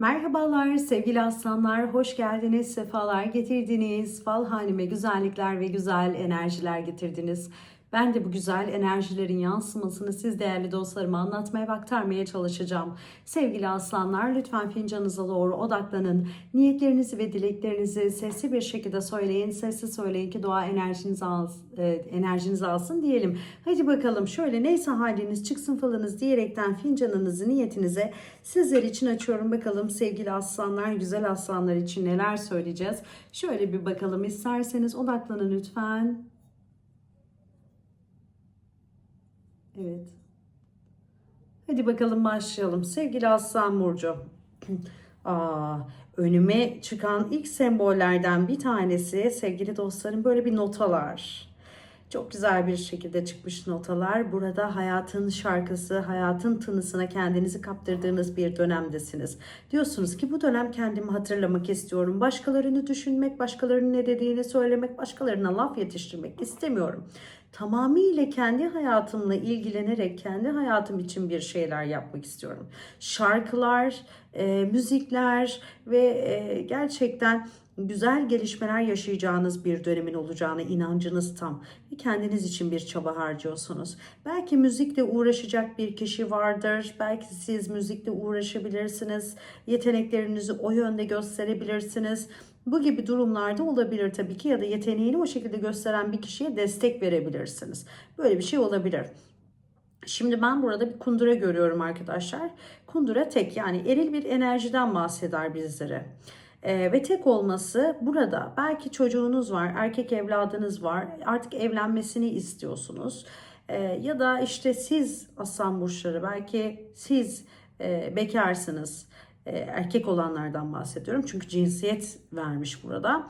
Merhabalar sevgili aslanlar, hoş geldiniz, sefalar getirdiniz. Fal hanime güzellikler ve güzel enerjiler getirdiniz. Ben de bu güzel enerjilerin yansımasını siz değerli dostlarıma anlatmaya ve aktarmaya çalışacağım. Sevgili aslanlar lütfen fincanınıza doğru odaklanın. Niyetlerinizi ve dileklerinizi sesli bir şekilde söyleyin. Sesli söyleyin ki doğa enerjinizi, al, e, alsın diyelim. Hadi bakalım şöyle neyse haliniz çıksın falınız diyerekten fincanınızı niyetinize sizler için açıyorum. Bakalım sevgili aslanlar, güzel aslanlar için neler söyleyeceğiz. Şöyle bir bakalım isterseniz odaklanın lütfen. Evet. Hadi bakalım başlayalım. Sevgili Aslan Burcu. Aa, önüme çıkan ilk sembollerden bir tanesi sevgili dostlarım böyle bir notalar. Çok güzel bir şekilde çıkmış notalar. Burada hayatın şarkısı, hayatın tınısına kendinizi kaptırdığınız bir dönemdesiniz. Diyorsunuz ki bu dönem kendimi hatırlamak istiyorum. Başkalarını düşünmek, başkalarının ne dediğini söylemek, başkalarına laf yetiştirmek istemiyorum tamamıyla kendi hayatımla ilgilenerek kendi hayatım için bir şeyler yapmak istiyorum. Şarkılar, e, müzikler ve e, gerçekten güzel gelişmeler yaşayacağınız bir dönemin olacağına inancınız tam kendiniz için bir çaba harcıyorsunuz. Belki müzikle uğraşacak bir kişi vardır. Belki siz müzikle uğraşabilirsiniz. Yeteneklerinizi o yönde gösterebilirsiniz. Bu gibi durumlarda olabilir tabii ki ya da yeteneğini o şekilde gösteren bir kişiye destek verebilirsiniz. Böyle bir şey olabilir. Şimdi ben burada bir kundura görüyorum arkadaşlar. Kundura tek yani eril bir enerjiden bahseder bizlere. Ee, ve tek olması burada belki çocuğunuz var, erkek evladınız var, artık evlenmesini istiyorsunuz. Ee, ya da işte siz aslan burçları belki siz e, bekarsınız e, erkek olanlardan bahsediyorum. Çünkü cinsiyet vermiş burada.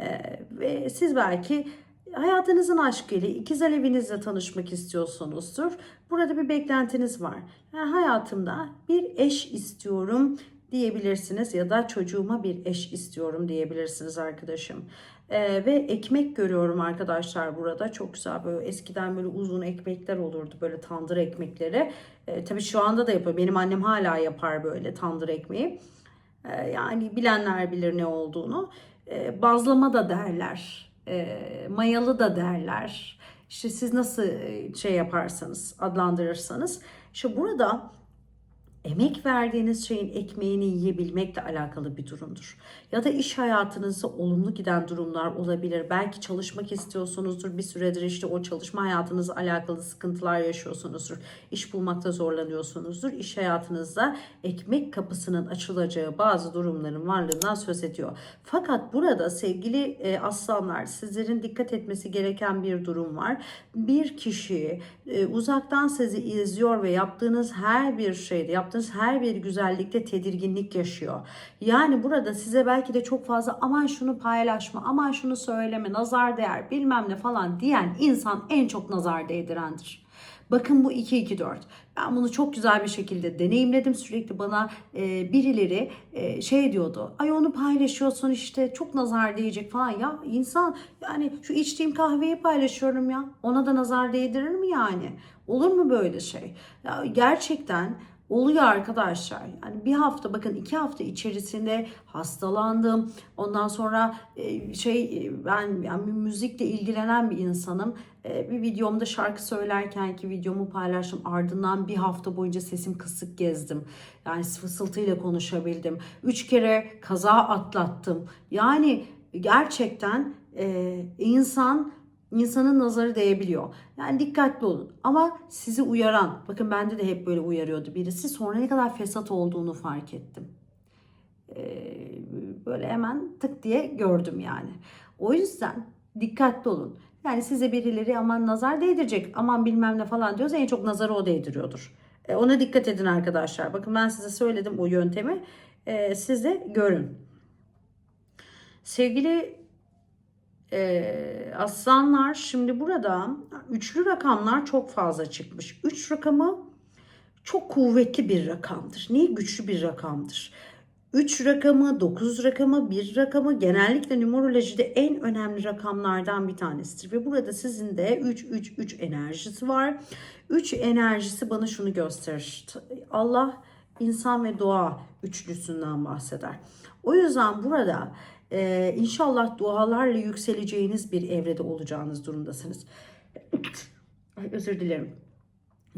E, ve siz belki hayatınızın aşkıyla, ikizel evinizle tanışmak istiyorsunuzdur. Burada bir beklentiniz var. Yani hayatımda bir eş istiyorum diyebilirsiniz ya da çocuğuma bir eş istiyorum diyebilirsiniz arkadaşım. Ee, ve ekmek görüyorum arkadaşlar burada. Çok güzel böyle eskiden böyle uzun ekmekler olurdu böyle tandır ekmekleri. Ee, tabii şu anda da yapıyor. Benim annem hala yapar böyle tandır ekmeği. Ee, yani bilenler bilir ne olduğunu. Ee, bazlama da derler. Ee, mayalı da derler. İşte siz nasıl şey yaparsanız adlandırırsanız. İşte burada emek verdiğiniz şeyin ekmeğini yiyebilmekle alakalı bir durumdur. Ya da iş hayatınızda olumlu giden durumlar olabilir. Belki çalışmak istiyorsunuzdur. Bir süredir işte o çalışma hayatınızla alakalı sıkıntılar yaşıyorsunuzdur. İş bulmakta zorlanıyorsunuzdur. İş hayatınızda ekmek kapısının açılacağı bazı durumların varlığından söz ediyor. Fakat burada sevgili e, aslanlar sizlerin dikkat etmesi gereken bir durum var. Bir kişi e, uzaktan sizi izliyor ve yaptığınız her bir şeyde, yaptığınız her bir güzellikte tedirginlik yaşıyor. Yani burada size belki de çok fazla aman şunu paylaşma, aman şunu söyleme, nazar değer bilmem ne falan diyen insan en çok nazar değdirendir. Bakın bu 2-2-4. Ben bunu çok güzel bir şekilde deneyimledim. Sürekli bana e, birileri e, şey diyordu. Ay onu paylaşıyorsun işte çok nazar değecek falan. Ya insan yani şu içtiğim kahveyi paylaşıyorum ya. Ona da nazar değdirir mi yani? Olur mu böyle şey? Ya gerçekten oluyor arkadaşlar. Yani bir hafta bakın iki hafta içerisinde hastalandım. Ondan sonra e, şey ben yani müzikle ilgilenen bir insanım. E, bir videomda şarkı söylerken ki videomu paylaştım. Ardından bir hafta boyunca sesim kısık gezdim. Yani fısıltıyla konuşabildim. Üç kere kaza atlattım. Yani gerçekten e, insan insanın nazarı değebiliyor. Yani dikkatli olun. Ama sizi uyaran, bakın bende de hep böyle uyarıyordu birisi. Sonra ne kadar fesat olduğunu fark ettim. Ee, böyle hemen tık diye gördüm yani. O yüzden dikkatli olun. Yani size birileri aman nazar değdirecek, aman bilmem ne falan diyorsa en çok nazarı o değdiriyordur. Ee, ona dikkat edin arkadaşlar. Bakın ben size söyledim o yöntemi. Ee, siz de görün. Sevgili ee, aslanlar şimdi burada üçlü rakamlar çok fazla çıkmış. Üç rakamı çok kuvvetli bir rakamdır. Niye güçlü bir rakamdır? 3 rakamı, 9 rakamı, 1 rakamı genellikle numerolojide en önemli rakamlardan bir tanesidir. Ve burada sizin de 3 3 3 enerjisi var. 3 enerjisi bana şunu gösterir. Allah insan ve doğa üçlüsünden bahseder. O yüzden burada e, inşallah dualarla yükseleceğiniz bir evrede olacağınız durumdasınız. Ay özür dilerim.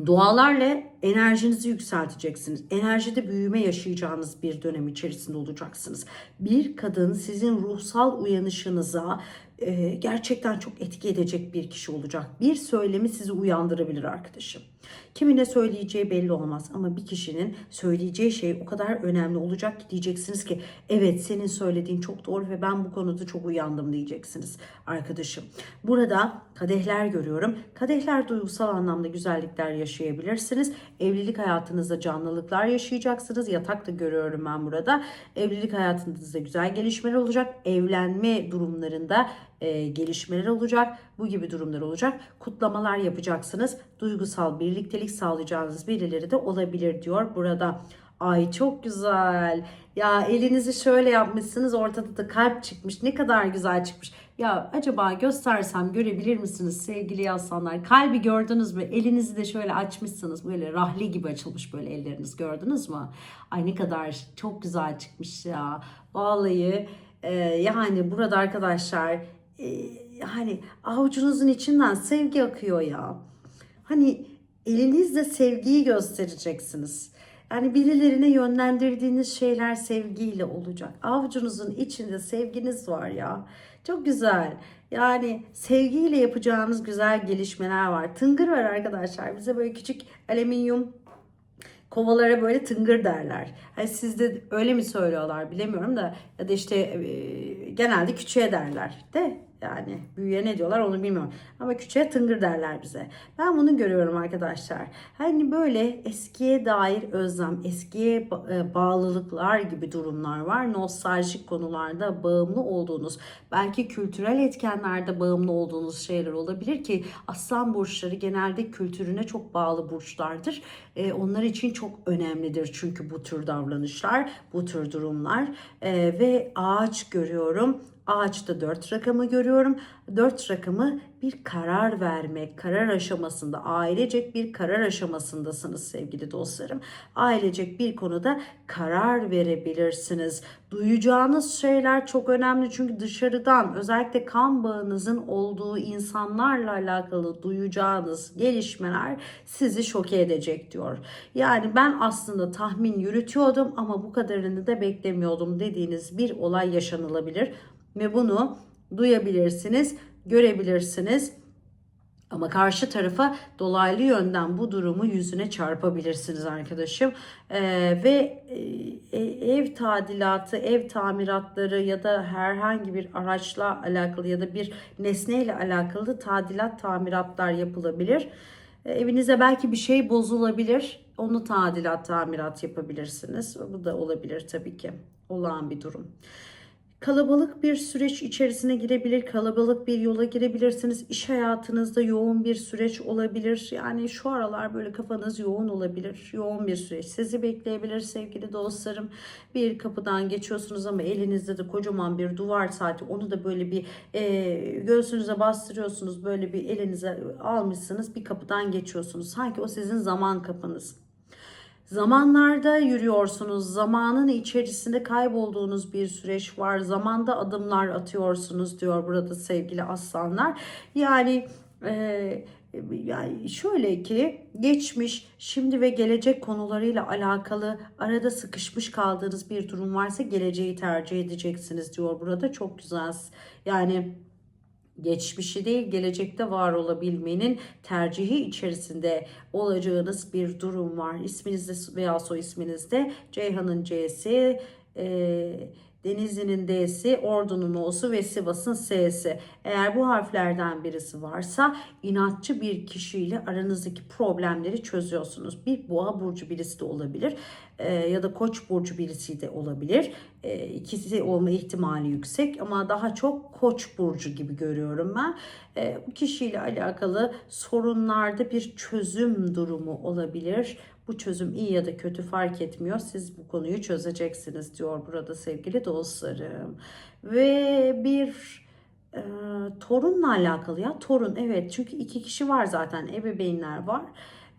Dualarla enerjinizi yükselteceksiniz. Enerjide büyüme yaşayacağınız bir dönem içerisinde olacaksınız. Bir kadın sizin ruhsal uyanışınıza e, gerçekten çok etki edecek bir kişi olacak. Bir söylemi sizi uyandırabilir arkadaşım. Kimine söyleyeceği belli olmaz ama bir kişinin söyleyeceği şey o kadar önemli olacak ki diyeceksiniz ki evet senin söylediğin çok doğru ve ben bu konuda çok uyandım diyeceksiniz arkadaşım. Burada kadehler görüyorum. Kadehler duygusal anlamda güzellikler yaşayabilirsiniz. Evlilik hayatınızda canlılıklar yaşayacaksınız. Yatak da görüyorum ben burada. Evlilik hayatınızda güzel gelişmeler olacak. Evlenme durumlarında e, gelişmeler olacak. Bu gibi durumlar olacak. Kutlamalar yapacaksınız. Duygusal birliktelik sağlayacağınız birileri de olabilir diyor burada. Ay çok güzel. Ya elinizi şöyle yapmışsınız ortada da kalp çıkmış. Ne kadar güzel çıkmış. Ya acaba göstersem görebilir misiniz sevgili yazsanlar? Kalbi gördünüz mü? Elinizi de şöyle açmışsınız. Böyle rahli gibi açılmış böyle elleriniz gördünüz mü? Ay ne kadar çok güzel çıkmış ya. Vallahi e, yani burada arkadaşlar e, hani avucunuzun içinden sevgi akıyor ya. Hani elinizle sevgiyi göstereceksiniz. Yani birilerine yönlendirdiğiniz şeyler sevgiyle olacak. Avucunuzun içinde sevginiz var ya. Çok güzel. Yani sevgiyle yapacağınız güzel gelişmeler var. Tıngır var arkadaşlar. Bize böyle küçük alüminyum kovalara böyle tıngır derler. Hani sizde öyle mi söylüyorlar bilemiyorum da ya da işte e, genelde küçüğe derler de yani büyüye ne diyorlar onu bilmiyorum. Ama küçüğe tıngır derler bize. Ben bunu görüyorum arkadaşlar. Hani böyle eskiye dair özlem, eskiye e, bağlılıklar gibi durumlar var. Nostaljik konularda bağımlı olduğunuz, belki kültürel etkenlerde bağımlı olduğunuz şeyler olabilir ki aslan burçları genelde kültürüne çok bağlı burçlardır. E, onlar için çok önemlidir çünkü bu tür davranışlar, bu tür durumlar. E, ve ağaç görüyorum. Ağaçta 4 rakamı görüyorum. 4 rakamı bir karar vermek, karar aşamasında, ailecek bir karar aşamasındasınız sevgili dostlarım. Ailecek bir konuda karar verebilirsiniz. Duyacağınız şeyler çok önemli çünkü dışarıdan özellikle kan bağınızın olduğu insanlarla alakalı duyacağınız gelişmeler sizi şoke edecek diyor. Yani ben aslında tahmin yürütüyordum ama bu kadarını da beklemiyordum dediğiniz bir olay yaşanılabilir ve bunu duyabilirsiniz, görebilirsiniz. Ama karşı tarafa dolaylı yönden bu durumu yüzüne çarpabilirsiniz arkadaşım. Ee, ve e, ev tadilatı, ev tamiratları ya da herhangi bir araçla alakalı ya da bir nesneyle alakalı tadilat, tamiratlar yapılabilir. Ee, evinize belki bir şey bozulabilir. Onu tadilat, tamirat yapabilirsiniz. Bu da olabilir tabii ki. Olağan bir durum. Kalabalık bir süreç içerisine girebilir, kalabalık bir yola girebilirsiniz. İş hayatınızda yoğun bir süreç olabilir. Yani şu aralar böyle kafanız yoğun olabilir. Yoğun bir süreç sizi bekleyebilir sevgili dostlarım. Bir kapıdan geçiyorsunuz ama elinizde de kocaman bir duvar saati. Onu da böyle bir e, göğsünüze bastırıyorsunuz. Böyle bir elinize almışsınız. Bir kapıdan geçiyorsunuz. Sanki o sizin zaman kapınız. Zamanlarda yürüyorsunuz. Zamanın içerisinde kaybolduğunuz bir süreç var. Zamanda adımlar atıyorsunuz diyor burada sevgili aslanlar. Yani e, yani şöyle ki geçmiş, şimdi ve gelecek konularıyla alakalı arada sıkışmış kaldığınız bir durum varsa geleceği tercih edeceksiniz diyor burada. Çok güzel. Yani geçmişi değil gelecekte var olabilmenin tercihi içerisinde olacağınız bir durum var. İsminizde veya soy isminizde Ceyhan'ın C'si, e, Denizli'nin D'si, Ordu'nun O'su ve Sivas'ın S'si. Eğer bu harflerden birisi varsa inatçı bir kişiyle aranızdaki problemleri çözüyorsunuz. Bir boğa burcu birisi de olabilir e, ya da koç burcu birisi de olabilir. E, ikisi olma ihtimali yüksek ama daha çok koç burcu gibi görüyorum ben. E, bu kişiyle alakalı sorunlarda bir çözüm durumu olabilir. Bu çözüm iyi ya da kötü fark etmiyor. Siz bu konuyu çözeceksiniz diyor burada sevgili dostlarım. Ve bir e, torunla alakalı ya torun evet çünkü iki kişi var zaten ebeveynler var.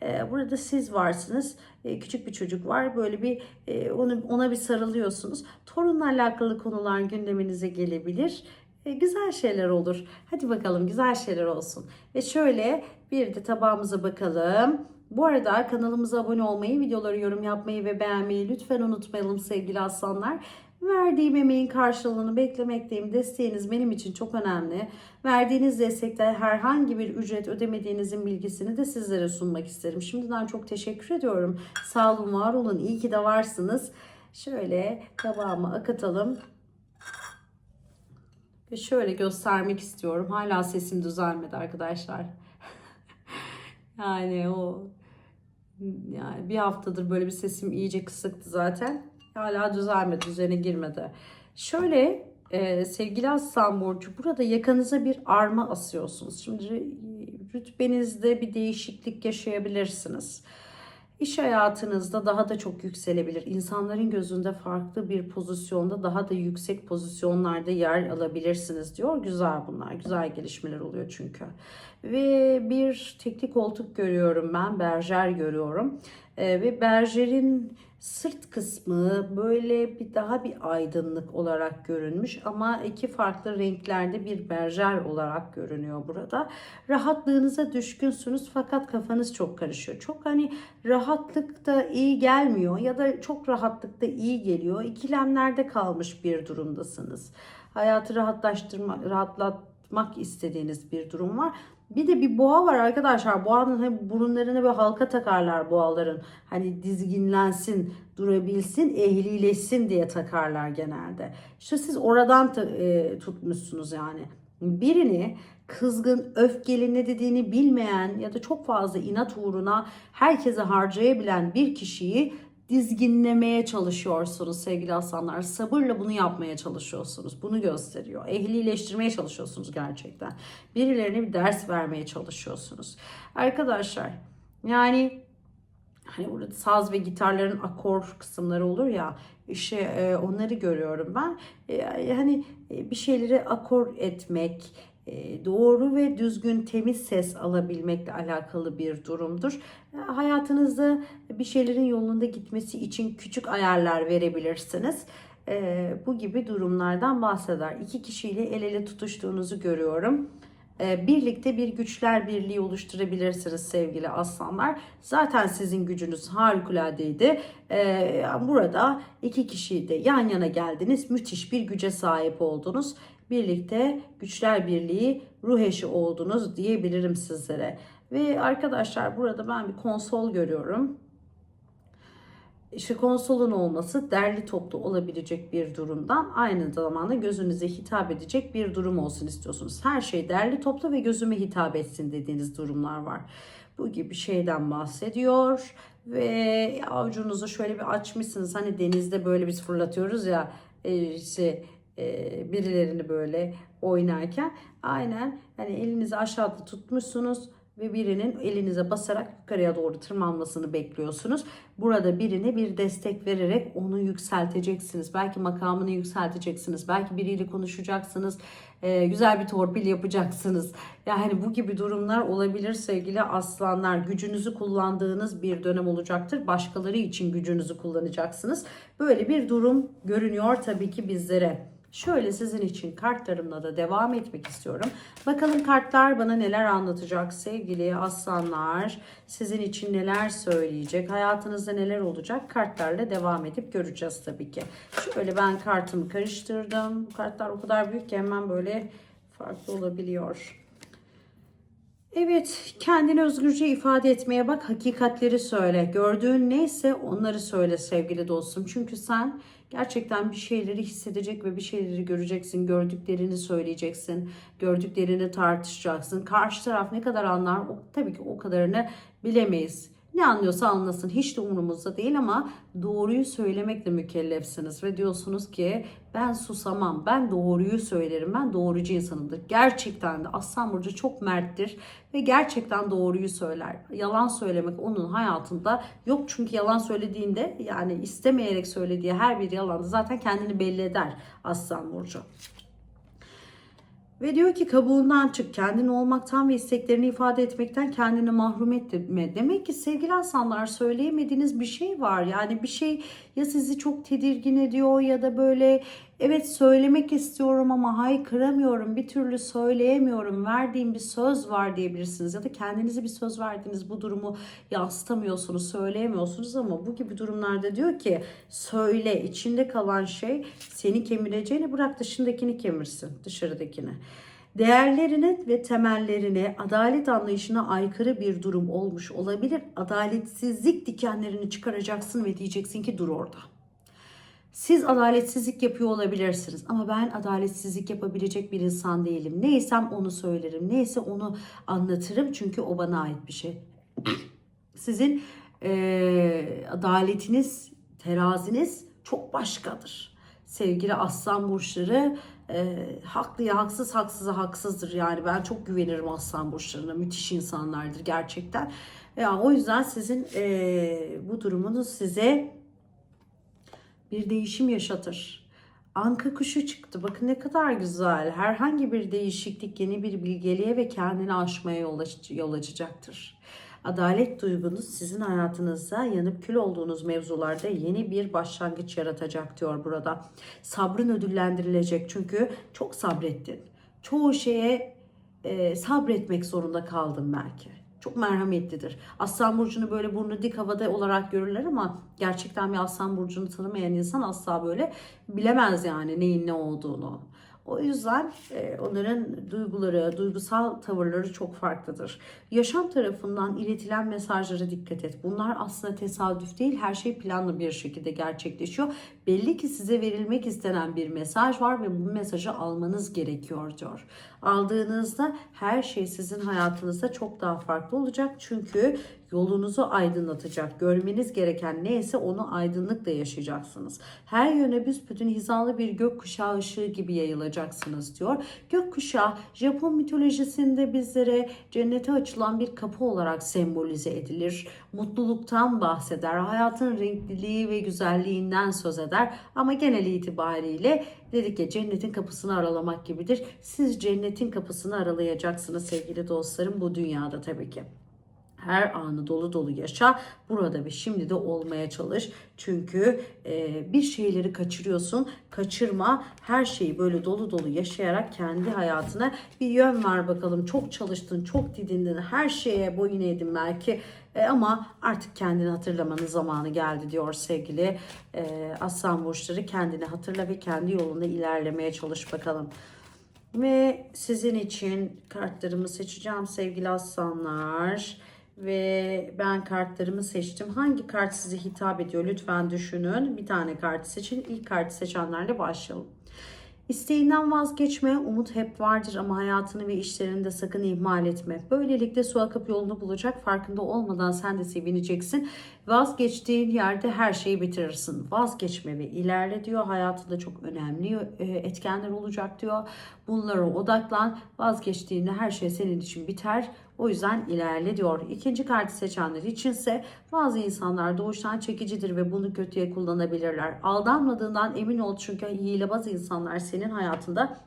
E, burada siz varsınız. E, küçük bir çocuk var. Böyle bir e, onu ona bir sarılıyorsunuz. Torunla alakalı konular gündeminize gelebilir. Güzel şeyler olur. Hadi bakalım güzel şeyler olsun. Ve şöyle bir de tabağımıza bakalım. Bu arada kanalımıza abone olmayı, videoları yorum yapmayı ve beğenmeyi lütfen unutmayalım sevgili aslanlar. Verdiğim emeğin karşılığını beklemekteyim. Desteğiniz benim için çok önemli. Verdiğiniz destekte herhangi bir ücret ödemediğinizin bilgisini de sizlere sunmak isterim. Şimdiden çok teşekkür ediyorum. Sağ olun, var olun. İyi ki de varsınız. Şöyle tabağıma akatalım. Ve şöyle göstermek istiyorum. Hala sesim düzelmedi arkadaşlar. yani o yani bir haftadır böyle bir sesim iyice kısıktı zaten. Hala düzelmedi, düzene girmedi. Şöyle e, sevgili Aslan Burcu burada yakanıza bir arma asıyorsunuz. Şimdi rütbenizde bir değişiklik yaşayabilirsiniz. İş hayatınızda daha da çok yükselebilir. İnsanların gözünde farklı bir pozisyonda daha da yüksek pozisyonlarda yer alabilirsiniz diyor. Güzel bunlar. Güzel gelişmeler oluyor çünkü. Ve bir teknik koltuk görüyorum ben. Berjer görüyorum. Ee, ve berjerin sırt kısmı böyle bir daha bir aydınlık olarak görünmüş ama iki farklı renklerde bir berjer olarak görünüyor burada. Rahatlığınıza düşkünsünüz fakat kafanız çok karışıyor. Çok hani rahatlık da iyi gelmiyor ya da çok rahatlık da iyi geliyor. İkilemlerde kalmış bir durumdasınız. Hayatı rahatlaştırmak, rahatlatmak istediğiniz bir durum var. Bir de bir boğa var arkadaşlar. Boğanın hani burunlarına bir halka takarlar boğaların. Hani dizginlensin, durabilsin, ehlileşsin diye takarlar genelde. İşte siz oradan e, tutmuşsunuz yani. Birini kızgın, öfkeli ne dediğini bilmeyen ya da çok fazla inat uğruna herkese harcayabilen bir kişiyi dizginlemeye çalışıyorsunuz sevgili aslanlar. Sabırla bunu yapmaya çalışıyorsunuz. Bunu gösteriyor. Ehlileştirmeye çalışıyorsunuz gerçekten. Birilerine bir ders vermeye çalışıyorsunuz. Arkadaşlar yani hani burada saz ve gitarların akor kısımları olur ya işte e, onları görüyorum ben. E, hani bir şeyleri akor etmek, doğru ve düzgün temiz ses alabilmekle alakalı bir durumdur. E, hayatınızda bir şeylerin yolunda gitmesi için küçük ayarlar verebilirsiniz. E, bu gibi durumlardan bahseder. İki kişiyle el ele tutuştuğunuzu görüyorum. Birlikte bir güçler birliği oluşturabilirsiniz sevgili aslanlar. Zaten sizin gücünüz harikuladeydi. Burada iki kişi de yan yana geldiniz. Müthiş bir güce sahip oldunuz birlikte güçler birliği ruh eşi oldunuz diyebilirim sizlere. Ve arkadaşlar burada ben bir konsol görüyorum. İşte konsolun olması derli toplu olabilecek bir durumdan aynı zamanda gözünüze hitap edecek bir durum olsun istiyorsunuz. Her şey derli toplu ve gözüme hitap etsin dediğiniz durumlar var. Bu gibi şeyden bahsediyor ve avucunuzu şöyle bir açmışsınız. Hani denizde böyle biz fırlatıyoruz ya işte e, birilerini böyle oynarken aynen hani elinizi aşağıda tutmuşsunuz ve birinin elinize basarak yukarıya doğru tırmanmasını bekliyorsunuz. Burada birine bir destek vererek onu yükselteceksiniz. Belki makamını yükselteceksiniz. Belki biriyle konuşacaksınız. Ee, güzel bir torpil yapacaksınız. Yani bu gibi durumlar olabilir sevgili aslanlar. Gücünüzü kullandığınız bir dönem olacaktır. Başkaları için gücünüzü kullanacaksınız. Böyle bir durum görünüyor tabii ki bizlere. Şöyle sizin için kartlarımla da devam etmek istiyorum. Bakalım kartlar bana neler anlatacak sevgili aslanlar. Sizin için neler söyleyecek? Hayatınızda neler olacak? Kartlarla devam edip göreceğiz tabii ki. Şöyle ben kartımı karıştırdım. Bu kartlar o kadar büyük ki hemen böyle farklı olabiliyor. Evet, kendini özgürce ifade etmeye bak, hakikatleri söyle. Gördüğün neyse onları söyle sevgili dostum. Çünkü sen gerçekten bir şeyleri hissedecek ve bir şeyleri göreceksin. Gördüklerini söyleyeceksin. Gördüklerini tartışacaksın. Karşı taraf ne kadar anlar o, tabii ki o kadarını bilemeyiz. Ne anlıyorsa anlasın hiç de umurumuzda değil ama doğruyu söylemekle mükellefsiniz ve diyorsunuz ki ben susamam, ben doğruyu söylerim, ben doğrucu insanımdır. Gerçekten de Aslan Burcu çok merttir ve gerçekten doğruyu söyler. Yalan söylemek onun hayatında yok çünkü yalan söylediğinde yani istemeyerek söylediği her bir yalanda zaten kendini belli eder Aslan Burcu. Ve diyor ki kabuğundan çık. Kendin olmaktan ve isteklerini ifade etmekten kendini mahrum etme. Demek ki sevgili aslanlar söyleyemediğiniz bir şey var. Yani bir şey ya sizi çok tedirgin ediyor ya da böyle evet söylemek istiyorum ama haykıramıyorum. Bir türlü söyleyemiyorum. Verdiğim bir söz var diyebilirsiniz. Ya da kendinize bir söz verdiğiniz bu durumu yansıtamıyorsunuz, söyleyemiyorsunuz ama bu gibi durumlarda diyor ki söyle içinde kalan şey seni kemireceğini bırak dışındakini kemirsin dışarıdakini. Değerlerine ve temellerine, adalet anlayışına aykırı bir durum olmuş olabilir. Adaletsizlik dikenlerini çıkaracaksın ve diyeceksin ki dur orada. Siz adaletsizlik yapıyor olabilirsiniz ama ben adaletsizlik yapabilecek bir insan değilim. Neysem onu söylerim, neyse onu anlatırım çünkü o bana ait bir şey. Sizin eee, adaletiniz, teraziniz çok başkadır. Sevgili aslan burçları eee haklıya haksız, haksıza haksızdır. Yani ben çok güvenirim aslan burçlarına. Müthiş insanlardır gerçekten. Yani o yüzden sizin eee, bu durumunuz size bir değişim yaşatır. Anka kuşu çıktı. Bakın ne kadar güzel. Herhangi bir değişiklik yeni bir bilgeliğe ve kendini aşmaya yol, aç- yol açacaktır. Adalet duygunuz sizin hayatınızda yanıp kül olduğunuz mevzularda yeni bir başlangıç yaratacak diyor burada. Sabrın ödüllendirilecek çünkü çok sabrettin. Çoğu şeye e, sabretmek zorunda kaldım belki. Çok merhametlidir. Aslan burcunu böyle burnu dik havada olarak görürler ama gerçekten bir aslan burcunu tanımayan insan asla böyle bilemez yani neyin ne olduğunu. O yüzden e, onların duyguları, duygusal tavırları çok farklıdır. Yaşam tarafından iletilen mesajlara dikkat et. Bunlar aslında tesadüf değil, her şey planlı bir şekilde gerçekleşiyor. Belli ki size verilmek istenen bir mesaj var ve bu mesajı almanız gerekiyor diyor. Aldığınızda her şey sizin hayatınızda çok daha farklı olacak. Çünkü yolunuzu aydınlatacak. Görmeniz gereken neyse onu aydınlıkla yaşayacaksınız. Her yöne büsbütün hizalı bir gökkuşağı ışığı gibi yayılacaksınız diyor. Gökkuşağı Japon mitolojisinde bizlere cennete açılan bir kapı olarak sembolize edilir. Mutluluktan bahseder, hayatın renkliliği ve güzelliğinden söz eder. Ama genel itibariyle dedik ya cennetin kapısını aralamak gibidir. Siz cennetin kapısını aralayacaksınız sevgili dostlarım bu dünyada tabii ki. Her anı dolu dolu yaşa. Burada ve şimdi de olmaya çalış. Çünkü e, bir şeyleri kaçırıyorsun. Kaçırma. Her şeyi böyle dolu dolu yaşayarak kendi hayatına bir yön ver bakalım. Çok çalıştın, çok didindin. Her şeye boyun eğdin belki. E, ama artık kendini hatırlamanın zamanı geldi diyor sevgili e, aslan burçları. Kendini hatırla ve kendi yolunda ilerlemeye çalış bakalım. Ve sizin için kartlarımı seçeceğim sevgili aslanlar. Ve ben kartlarımı seçtim. Hangi kart size hitap ediyor lütfen düşünün. Bir tane kart seçin. İlk kartı seçenlerle başlayalım. İsteğinden vazgeçme, umut hep vardır ama hayatını ve işlerini de sakın ihmal etme. Böylelikle su akıp yolunu bulacak, farkında olmadan sen de sevineceksin. Vazgeçtiğin yerde her şeyi bitirirsin. Vazgeçme ve ilerle diyor. Hayatında çok önemli e, etkenler olacak diyor. Bunlara odaklan. Vazgeçtiğinde her şey senin için biter. O yüzden ilerle diyor. İkinci kartı seçenler içinse bazı insanlar doğuştan çekicidir ve bunu kötüye kullanabilirler. Aldanmadığından emin ol çünkü hilebaz insanlar senin hayatında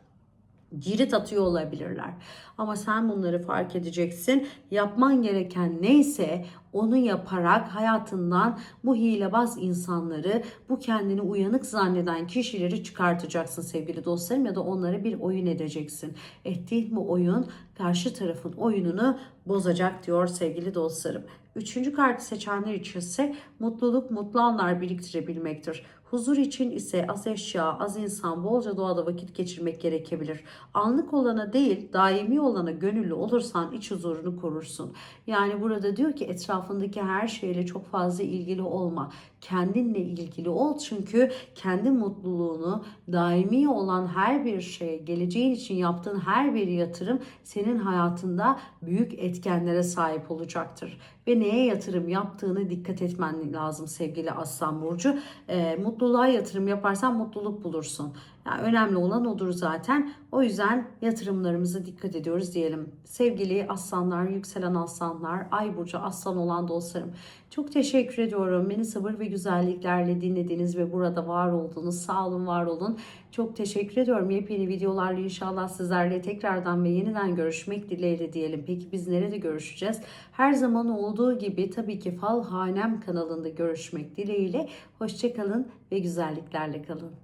cirit atıyor olabilirler. Ama sen bunları fark edeceksin. Yapman gereken neyse onu yaparak hayatından bu hilebaz insanları, bu kendini uyanık zanneden kişileri çıkartacaksın sevgili dostlarım ya da onlara bir oyun edeceksin. Ettiğin bu oyun karşı tarafın oyununu bozacak diyor sevgili dostlarım. Üçüncü kartı seçenler için ise mutluluk mutlu anlar biriktirebilmektir. Huzur için ise az eşya, az insan, bolca doğada vakit geçirmek gerekebilir. Anlık olana değil, daimi olana gönüllü olursan iç huzurunu korursun. Yani burada diyor ki etrafındaki her şeyle çok fazla ilgili olma. Kendinle ilgili ol çünkü kendi mutluluğunu, daimi olan her bir şey, geleceğin için yaptığın her bir yatırım senin hayatında büyük etkenlere sahip olacaktır. Ve neye yatırım yaptığını dikkat etmen lazım sevgili Aslan Burcu. Ee, mutluluğa yatırım yaparsan mutluluk bulursun. Yani önemli olan odur zaten. O yüzden yatırımlarımıza dikkat ediyoruz diyelim. Sevgili aslanlar, yükselen aslanlar, ay burcu aslan olan dostlarım. Çok teşekkür ediyorum. Beni sabır ve güzelliklerle dinlediğiniz ve burada var olduğunuz sağ olun, var olun. Çok teşekkür ediyorum. Yepyeni videolarla inşallah sizlerle tekrardan ve yeniden görüşmek dileğiyle diyelim. Peki biz nerede görüşeceğiz? Her zaman olduğu gibi tabii ki Fal Hanem kanalında görüşmek dileğiyle. Hoşçakalın ve güzelliklerle kalın.